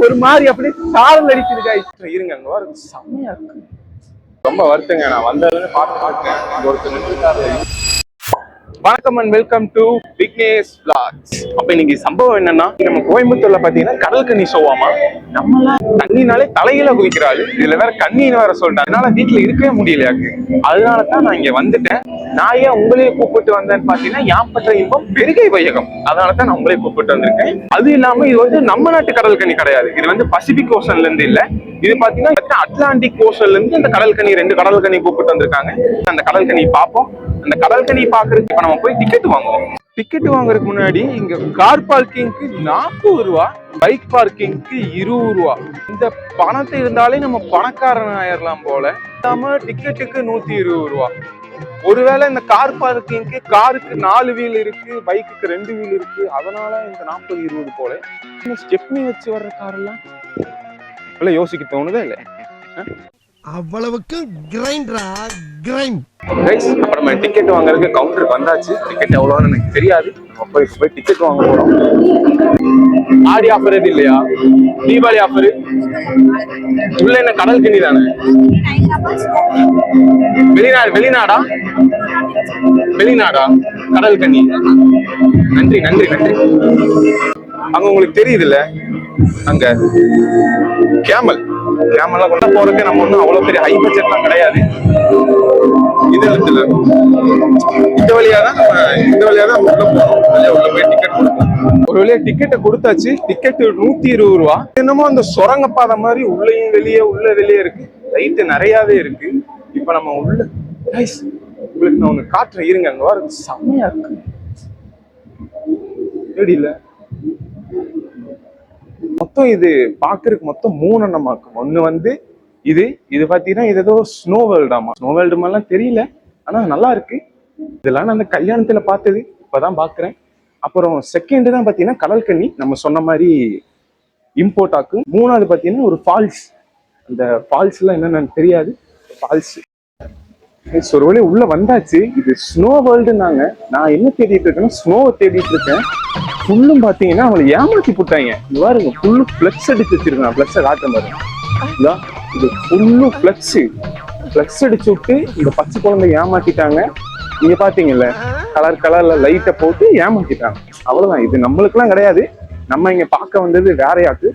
ஒரு மாதிரி அப்படியே சாரல் அடிக்குது. இருங்க அங்க வர செம்மையா இருக்கு. ரொம்ப வருத்தங்க நான் வந்ததுல பார்த்து இங்க ஒருத்தர் வணக்கம் and welcome to Vignesh vlogs. அப்ப இன்னைக்கு சம்பவம் என்னன்னா நம்ம கோயம்புத்தூர்ல பாத்தீங்கன்னா கடல் கன்னி ஷோவாமா நம்மளாம் தண்ணினாலே தலையில குதிக்கிறாள் இதுல வேற கண்ணின்னு வேற சொல்லிட்டேன் அதனால வீட்டுல இருக்கவே முடியலையாக்கு. அதனால தான் நான் இங்க வந்துட்டேன். நான் ஏன் உங்களையே கூப்பிட்டு வந்தேன்னு பாத்தீங்கன்னா யாப்பற்ற இன்பம் பெருகை வையகம். அதனாலதான் நான் உங்களே கூப்பிட்டு வந்திருக்கேன். அது இல்லாம இது வந்து நம்ம நாட்டு கடல் கண்ணி கிடையாது. இது வந்து பசிபிக் ஓஷன்ல இருந்து இல்ல. இது பாத்தீங்கன்னா அட்லாண்டிக் ஓஷன்ல இருந்து இந்த கடல் கண்ணி ரெண்டு கடல் கண்ணி கூப்பிட்டு வந்திருக்காங்க. அந்த கடல் கண்ணி பார்ப்போம். அந்த கடல் கண்ணி பாக்குறதுக்கு இப்ப நம்ம போய் டிக்கெட் வாங்குவோம். டிக்கெட் வாங்குறதுக்கு முன்னாடி இங்க கார் பார்க்கிங்க்கு நாற்பது ரூபா பைக் பார்க்கிங்க்கு இருபது ரூபா. இந்த பணத்தை இருந்தாலே நம்ம பணக்காரன் ஆயிரலாம் போல. நம்ம டிக்கெட்டுக்கு நூத்தி இருபது ரூபா. ஒருவேளை இந்த கார் பார்க்கிங்க்கு காருக்கு நாலு வீல் இருக்கு பைக்குக்கு ரெண்டு வீல் இருக்கு. அதனால இந்த நாற்பது இருபது போல. ஸ்டெப்னி வச்சு வர்ற கார் எல்லாம்? யோசிக்க தோணுதே இல்ல? அவ்வளவுக்கு கிரைண்டரா கிரைண்ட் கைஸ் அப்ப நம்ம டிக்கெட் வாங்குறதுக்கு கவுண்டருக்கு வந்தாச்சு. டிக்கெட் எவ்வளோன்னு எனக்கு தெரியாது. நம்ம போய் போய் டிக்கெட் வாங்க போறோம். ஆடி ஆஃபர் எது இல்லையா? தீபாவளி ஆஃபர் உள்ள என்ன கடல் கிண்ணி தானே? வெளிநாடு வெளிநாடா? வெளிநாடா? கடல் கண்ணி. நன்றி நன்றி நன்றி. அங்க உங்களுக்கு தெரியுதுல்ல? அங்க கேமல் கேமல்லாம் கொண்டு போறதுக்கு நம்ம ஒன்றும் அவ்வளோ பெரிய ஹை பட்ஜெட்லாம் கிடையாது. இது இடத்துல. இந்த வழியா தான் நம்ம இந்த வழியா தான் நம்ம உள்ள போறோம். வழியா உள்ள போய் டிக்கெட் கொடுக்கணும் ஒரு வழியா டிக்கெட்டை கொடுத்தாச்சு. டிக்கெட்டு நூற்றி இருபது ரூபா. என்னமோ அந்த சுரங்க பாதை மாதிரி உள்ளேயும் வெளியே உள்ள வெளியே இருக்கு. லைட்டு நிறையாவே இருக்கு. இப்போ நம்ம உள்ள ரைஸ் உங்களுக்கு நான் ஒன்று காட்டுறேன். இருங்க அங்கே வர செம்மையாக இருக்கு. எப்படி இல்லை மொத்தம் இது பாக்குறதுக்கு மொத்தம் மூணு எண்ணமாக்கும் ஒண்ணு வந்து இது இது பாத்தீங்கன்னா இது ஏதோ ஸ்னோ வேர்ல்டாமா ஸ்னோ வேர்ல்டு மாதிரிலாம் தெரியல ஆனா நல்லா இருக்கு. இதெல்லாம் நான் அந்த கல்யாணத்துல பார்த்தது இப்பதான் பாக்குறேன். அப்புறம் செகண்ட் தான் பாத்தீங்கன்னா கடல் கண்ணி நம்ம சொன்ன மாதிரி இம்போர்ட் ஆக்கும் மூணாவது பாத்தீங்கன்னா ஒரு ஃபால்ஸ் அந்த ஃபால்ஸ் எல்லாம் என்னன்னு தெரியாது. ஃபால்ஸ் ஒரு வழி உள்ள வந்தாச்சு. இது ஸ்னோ வேர்ல்டுனாங்க நான் என்ன தேடிட்டு இருக்கேன்னா ஸ்னோவை தேடிட்டு இருக்கேன். ஃபுல்லும் பாத்தீங்கன்னா அவங்களை ஏமாத்தி போட்டாங்க. பாருங்க ஃபுல்லு ஃபிளக்ஸ் அடிச்சு வச்சிருக்கான் ஃபிளக்ஸை காட்ட பாருங்க. இது ஃபுல்லு ஃபிளக்ஸ் ஃபிளக்ஸ் அடிச்சு விட்டு இந்த பச்சை குழந்தை ஏமாத்திட்டாங்க. நீங்க பாத்தீங்கல்ல கலர் கலர்ல லைட்டை போட்டு ஏமாத்திட்டாங்க. அவ்வளவுதான். இது நம்மளுக்குலாம் கிடையாது. நம்ம இங்க பார்க்க வந்தது வேறையாக்கு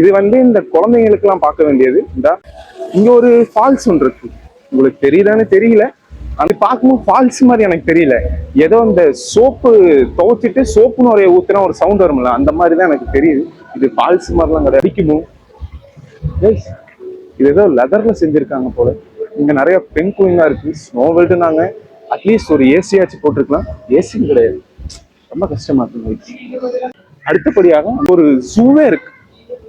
இது வந்து இந்த குழந்தைங்களுக்கு எல்லாம் பார்க்க வேண்டியது. இந்த இங்க ஒரு ஃபால்ஸ் ஒன்று இருக்கு. உங்களுக்கு தெரியுதான்னு தெரியல. அது பார்க்கும்போது ஃபால்ஸ் மாதிரி எனக்கு தெரியல. ஏதோ இந்த சோப்பு துவைச்சிட்டு சோப்புன்னு நுரைய ஊத்துனா ஒரு சவுண்ட் வரும்ல அந்த மாதிரி தான் எனக்கு தெரியுது. இது ஃபால்ஸ் மாதிரிலாம் கிடையாது. அடிக்குமோ? எஸ் இது ஏதோ லெதர்ல செஞ்சிருக்காங்க போல. இங்க நிறைய பெண் குயிங்கா இருக்கு. ஸ்னோ வெல்டுனாங்க அட்லீஸ்ட் ஒரு ஏசியாச்சும் போட்டிருக்கலாம். ஏசி கிடையாது. ரொம்ப கஷ்டமா இருக்கு அடுத்தபடியாக ஒரு ஜூவே இருக்கு.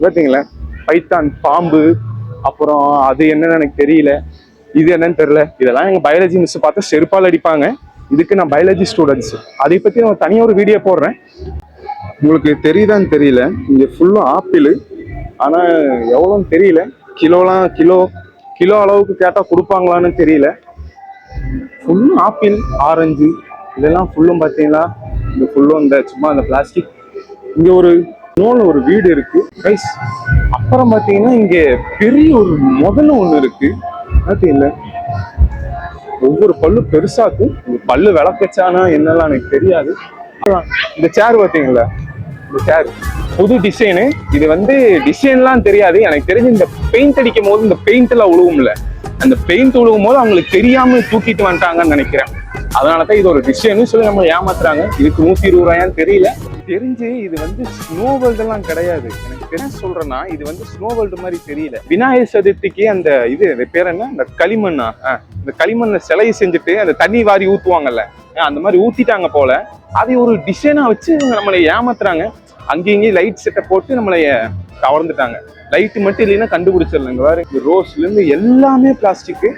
பார்த்தீங்களா? பைத்தான் பாம்பு அப்புறம் அது என்னன்னு எனக்கு தெரியல. இது என்னன்னு தெரியல. இதெல்லாம் எங்க பயாலஜி மிஸ் பார்த்தா செருப்பால் அடிப்பாங்க. இதுக்கு நான் பயாலஜி ஸ்டூடெண்ட்ஸ் அதை பத்தி நான் தனியா ஒரு வீடியோ போடுறேன். உங்களுக்கு தெரியுதான்னு தெரியல. இங்க ஃபுல்லும் ஆப்பிள். ஆனா எவ்வளோன்னு தெரியல. கிலோலாம் கிலோ கிலோ அளவுக்கு கேட்டா கொடுப்பாங்களான்னு தெரியல. ஃபுல்லும் ஆப்பிள் ஆரஞ்சு இதெல்லாம் ஃபுல்லும் பார்த்தீங்கன்னா இந்த ஃபுல்லும் இந்த சும்மா இந்த பிளாஸ்டிக் இங்கே ஒரு இன்னொன்று ஒரு வீடு இருக்குது கைஸ் அப்புறம் பார்த்தீங்கன்னா இங்கே பெரிய ஒரு முதல்ல ஒன்று இருக்குது அது இல்லை ஒவ்வொரு பல்லு பெருசாக்கும். இந்த பல்லு விளக்கச்சானா என்னெல்லாம் எனக்கு தெரியாது. இந்த சேர் பார்த்தீங்களா இந்த சேர் புது டிசைனு இது வந்து டிசைன்லாம் தெரியாது. எனக்கு தெரிஞ்சு இந்த பெயிண்ட் அடிக்கும் போது இந்த பெயிண்ட் எல்லாம் உழுவும்ல. அந்த பெயிண்ட் உழுவும் போது அவங்களுக்கு தெரியாமல் தூக்கிட்டு வந்துட்டாங்கன்னு நினைக்கிறேன். அதனால தான் இது ஒரு டிசைன்னு சொல்லி நம்ம ஏமாத்துறாங்க. இதுக்கு நூத்தி இருபது ரூபாயான்னு தெரியல. தெரிஞ்சு இது வந்து ஸ்னோ எல்லாம் கிடையாது. எனக்கு என்ன சொல்றேன்னா இது வந்து ஸ்னோ வேர்ல்டு மாதிரி தெரியல. விநாயகர் சதுர்த்திக்கு அந்த இது பேர் என்ன? இந்த களிமண்ணா? ஆ, இந்த களிமண்ணை சிலையை செஞ்சுட்டு அந்த தண்ணி வாரி ஊத்துவாங்கல்ல. அந்த மாதிரி ஊத்திட்டாங்க போல. அதை ஒரு டிசைனா வச்சு நம்மளை ஏமாத்துறாங்க. அங்கேயும் இங்கேயும் லைட் செட்டை போட்டு நம்மளை கவர்ந்துட்டாங்க. லைட் மட்டும் இல்லைன்னா கண்டுபிடிச்சிடலங்க. வேற ரோஸ்லேருந்து ரோஸ்ல இருந்து எல்லாமே பிளாஸ்டிக்கு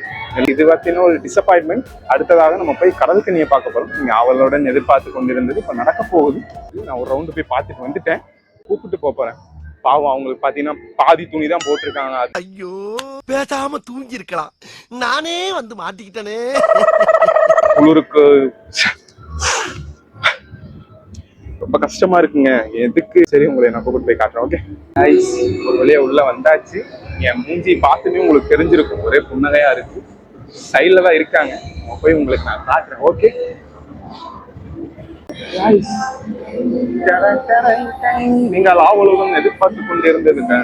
இது பார்த்தீங்கன்னா ஒரு டிசப்பாயின்மெண்ட் அடுத்ததாக நம்ம போய் கடல் கனியை பார்க்க போறோம். நீங்க அவளுடன் எதிர்பார்த்து கொண்டிருந்தது. இப்ப நடக்க போகுது. நான் ஒரு ரவுண்டு போய் பார்த்துட்டு வந்துட்டேன். கூப்பிட்டு போப் போறேன். பாவம் அவங்களுக்கு பாத்தீங்கன்னா பாதி துணி தான் போட்டிருக்காங்க. ஐயோ பேசாம தூங்கி இருக்கலாம் நானே வந்து மாட்டிக்கிட்டனே. குளிருக்கு ரொம்ப கஷ்டமா இருக்குங்க. எதுக்கு? சரி உங்களை நான் கூப்பிட்டு போய் காட்டுறேன் ஓகே ஒரு வழியா உள்ள வந்தாச்சு. என் மூஞ்சி பார்த்துமே உங்களுக்கு தெரிஞ்சிருக்கும். ஒரே புன்னகையா இருக்கு. சைட்ல தான் இருக்காங்க. போய் உங்களுக்கு நான் காட்டுறேன். ஓகே நீங்கள் ஆவலுடன் எதிர்பார்த்து கொண்டிருந்ததுங்க.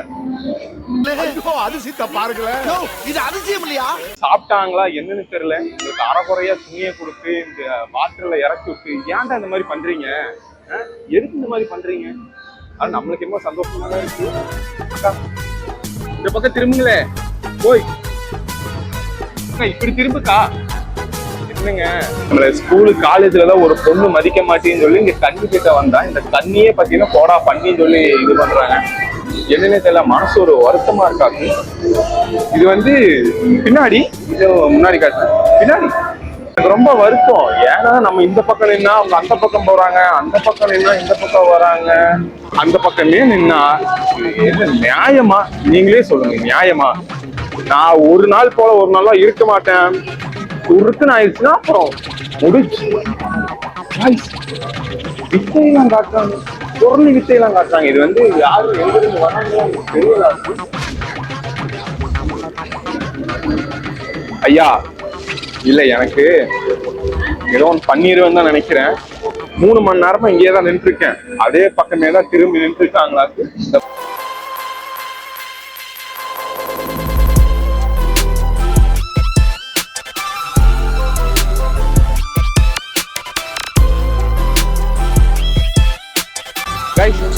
அதிசயத்தை பாருங்களேன் இது அதிசயம் இல்லையா? சாப்பிட்டாங்களா என்னன்னு தெரியல. உங்களுக்கு அறகுறையா துணியை கொடுத்து இந்த வாட்டர்ல இறக்கி விட்டு ஏன்டா இந்த மாதிரி பண்றீங்க? எதுக்கு இந்த மாதிரி பண்றீங்க? அது நம்மளுக்கு என்ன சந்தோஷமா தான் இருக்கு. இந்த பக்கம் திரும்புங்களே. போய். இப்படி திரும்புக்கா? என்னங்க நம்மள ஸ்கூலு காலேஜ்ல எல்லாம் ஒரு பொண்ணு மதிக்க மாட்டேன்னு சொல்லி இங்க தண்ணி கிட்ட வந்தா இந்த தண்ணியே பாத்தீங்கன்னா போடா பண்ணின்னு சொல்லி இது பண்றாங்க. என்னன்னே தெரியல மனசு ஒரு வருத்தமா இருக்காது இது வந்து பின்னாடி இது முன்னாடி காட்டு. பின்னாடி. எனக்கு ரொம்ப வருத்தம். ஏன்னா நம்ம இந்த பக்கம் நின்னா அவங்க அந்த பக்கம் போறாங்க அந்த பக்கம் நின்னா இந்த பக்கம் வராங்க. அந்த பக்கமே நின்னா இது நியாயமா? நீங்களே சொல்லுங்க நியாயமா? நான் ஒரு நாள் போல ஒரு நாளா இருக்க மாட்டேன். உருக்குன்னு ஆயிடுச்சுன்னா அப்புறம் முடிச்சு வித்தையெல்லாம் காட்டுறாங்க. பொருள் வித்தையெல்லாம் காட்டுறாங்க. இது வந்து யாரும் எங்கிருந்து வராங்க தெரியல. ஐயா இல்ல எனக்கு ஏதோ ஒன்று பண்ணிடுவேன்னு தான் நினைக்கிறேன். மூணு மணி நேரமா இங்கேயே தான் நின்று இருக்கேன் அதே பக்கமே தான் திரும்பி நின்று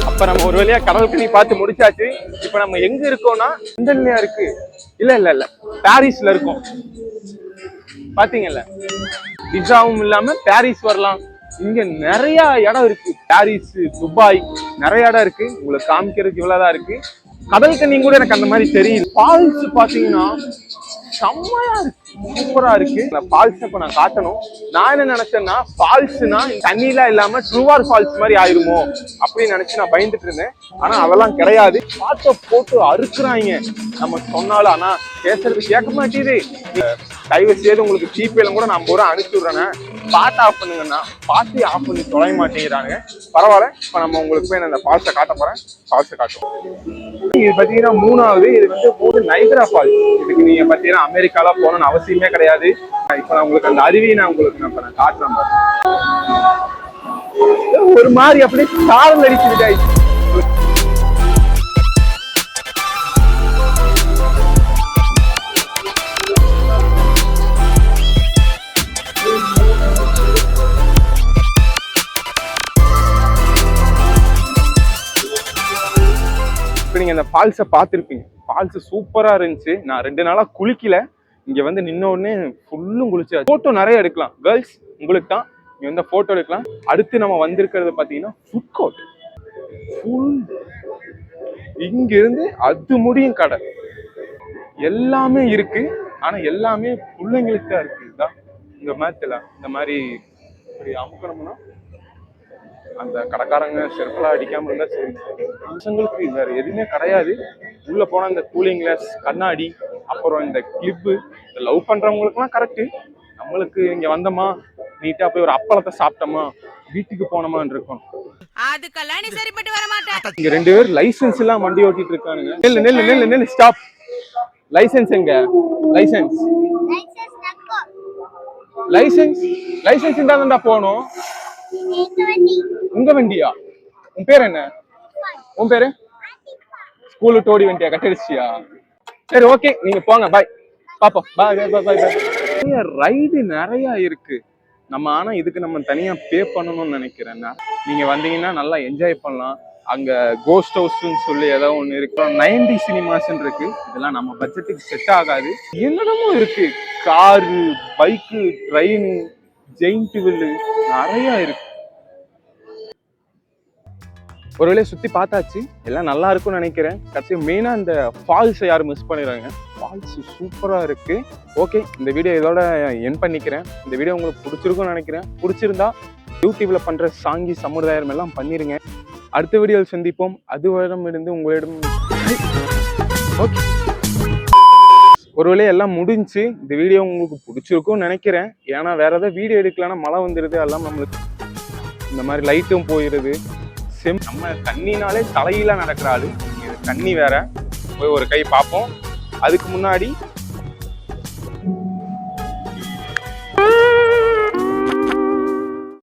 அப்ப நம்ம ஒரு வழியா கடல் பண்ணி பார்த்து முடிச்சாச்சு. இப்ப நம்ம எங்க இருக்கோம்னா லண்டன்லயா இருக்கு. இல்ல இல்ல இல்ல. பாரிஸ்ல இருக்கோம். பாத்தீங்கல்ல? விசாவும் இல்லாம பாரிஸ் வரலாம். இங்க நிறைய இடம் இருக்கு. பாரிஸ் துபாய் நிறைய இடம் இருக்கு. உங்களுக்கு காமிக்கிறதுக்கு இவ்வளவுதான் இருக்கு. கடல் கண்ணி கூட எனக்கு அந்த மாதிரி தெரியும் ஃபால்ஸ் பாத்தீங்கன்னா செம்மையா இருக்கு. சூப்பரா இருக்கு. இந்த ஃபால்ஸ் இப்ப நான் காட்டணும். நான் என்ன நினைச்சேன்னா ஃபால்ஸ்னா தண்ணிலாம் இல்லாம ட்ரூவார் ஃபால்ஸ் மாதிரி ஆயிருமோ அப்படின்னு நினைச்சு நான் பயந்துட்டு இருந்தேன். ஆனா அதெல்லாம் கிடையாது. பார்த்த போட்டு அறுக்குறாங்க. நம்ம சொன்னாலும் ஆனா பேசுறது கேட்க மாட்டேது தயவு செய்து உங்களுக்கு ஜிபேல கூட நான் பூரா அனுப்பிச்சு விடுறேன். பாட்டு ஆஃப் பண்ணுங்கன்னா பாட்டு ஆஃப் பண்ணி தொலை மாட்டேங்கிறாங்க பரவாயில்ல இப்போ நம்ம உங்களுக்கு போய் நான் அந்த ஃபால்ஸை காட்ட போகிறேன் ஃபால்ஸை காட்டுவோம். இது பார்த்தீங்கன்னா மூணாவது இது வந்து மூணு நைகரா ஃபால்ஸ் இதுக்கு நீங்கள் பார்த்தீங்கன்னா அமெரிக்காவில் போகணும்னு அவசியமே கிடையாது. இப்போ நான் உங்களுக்கு அந்த அருவியை நான் உங்களுக்கு நான் இப்போ நான் காட்டுறேன் பாருங்க. ஒரு மாதிரி அப்படியே சாரல் அடிக்குது நீங்கள் நீங்க அந்த ஃபால்ஸை பார்த்துருப்பீங்க. ஃபால்ஸ் சூப்பராக இருந்துச்சு. நான் ரெண்டு நாளாக குளிக்கல. இங்கே வந்து நின்னோடனே ஃபுல்லும் குளிச்சு ஃபோட்டோ நிறைய எடுக்கலாம். கேர்ள்ஸ் உங்களுக்கு தான். இங்க வந்து ஃபோட்டோ எடுக்கலாம். அடுத்து நம்ம வந்திருக்கிறது பார்த்தீங்கன்னா ஃபுட் கோர்ட் ஃபுல் இங்கிருந்து அது முடியும் கடை. எல்லாமே இருக்கு. ஆனா எல்லாமே பிள்ளைங்களுக்கு தான் இருக்குது தான் இந்த மேத்தில் இந்த மாதிரி இப்படி அமுக்கணும்னா அந்த கடைக்காரங்க செருப்பெல்லாம் அடிக்காம இருந்தா சரி. பசங்களுக்கு வேற எதுவுமே கிடையாது. உள்ள போனா இந்த கூலிங் கிளாஸ் கண்ணாடி அப்புறம் இந்த கிளிப்பு இந்த லவ் பண்றவங்களுக்குலாம் கரெக்ட் நம்மளுக்கு இங்க வந்தோமா? நீட்டா போய் ஒரு அப்பளத்தை சாப்பிட்டோமா? வீட்டுக்கு போனோமான்னு இருக்கணும். அதுக்கெல்லாம் நீ சரிப்பட்டு வர மாட்டேன் இங்க ரெண்டு பேர் லைசென்ஸ் எல்லாம் வண்டி ஓட்டிட்டு இருக்கானுங்க. நெல்லு நெல்லு நெல்லு நெல்லு ஸ்டாப் லைசென்ஸ் எங்க? லைசென்ஸ் லைசென்ஸ் லைசென்ஸ் இருந்தா தான்டா போகணும். உங்க வண்டியா? உன் பேர் என்ன? உன் பேரு? ஸ்கூலு டோடி வண்டியா? கட்டடிச்சியா? சரி ஓகே நீங்க போங்க. பாய் பாப்போம். பாய் பாய் பாய் பாய் நிறைய ரைடு நிறைய இருக்கு. நம்ம ஆனா இதுக்கு நம்ம தனியா பே பண்ணணும்னு நினைக்கிறேன்னா நீங்க வந்தீங்கன்னா நல்லா என்ஜாய் பண்ணலாம். அங்க கோஸ்ட் ஹவுஸ்னு சொல்லி ஏதோ ஒண்ணு இருக்கு. நைன்டி சினிமாஸ்ன்னு இருக்கு. இதெல்லாம் நம்ம பட்ஜெட்டுக்கு செட் ஆகாது. என்னென்னமோ இருக்கு. காரு பைக்கு ட்ரெயின் ஜெயிண்ட் வில்லு நிறைய இருக்கு. ஒரு வேலையை சுற்றி பார்த்தாச்சு எல்லாம் நல்லா இருக்கும்னு நினைக்கிறேன். கடைசி மெயினாக இந்த ஃபால்ஸை யாரும் மிஸ் பண்ணிடுறாங்க. ஃபால்ஸ் சூப்பராக இருக்குது ஓகே இந்த வீடியோ இதோட என் பண்ணிக்கிறேன். இந்த வீடியோ உங்களுக்கு பிடிச்சிருக்கும்னு நினைக்கிறேன். பிடிச்சிருந்தா யூடியூப்பில் பண்ணுற சாங்கி சமுதாயம் எல்லாம் பண்ணிடுங்க அடுத்த வீடியோவில் சந்திப்போம். அதுவரிடம் இருந்து உங்களிடம் ஓகே ஒருவேளை எல்லாம் முடிஞ்சு இந்த வீடியோ உங்களுக்கு பிடிச்சிருக்கும்னு நினைக்கிறேன். ஏன்னா வேற ஏதாவது வீடியோ எடுக்கலன்னா மழை வந்துடுது எல்லாம் நம்மளுக்கு இந்த மாதிரி லைட்டும் போயிடுது செம் நம்ம தண்ணினாலே தலையில நடக்கிற ஆளு. தண்ணி வேற. போய் ஒரு கை பார்ப்போம். அதுக்கு முன்னாடி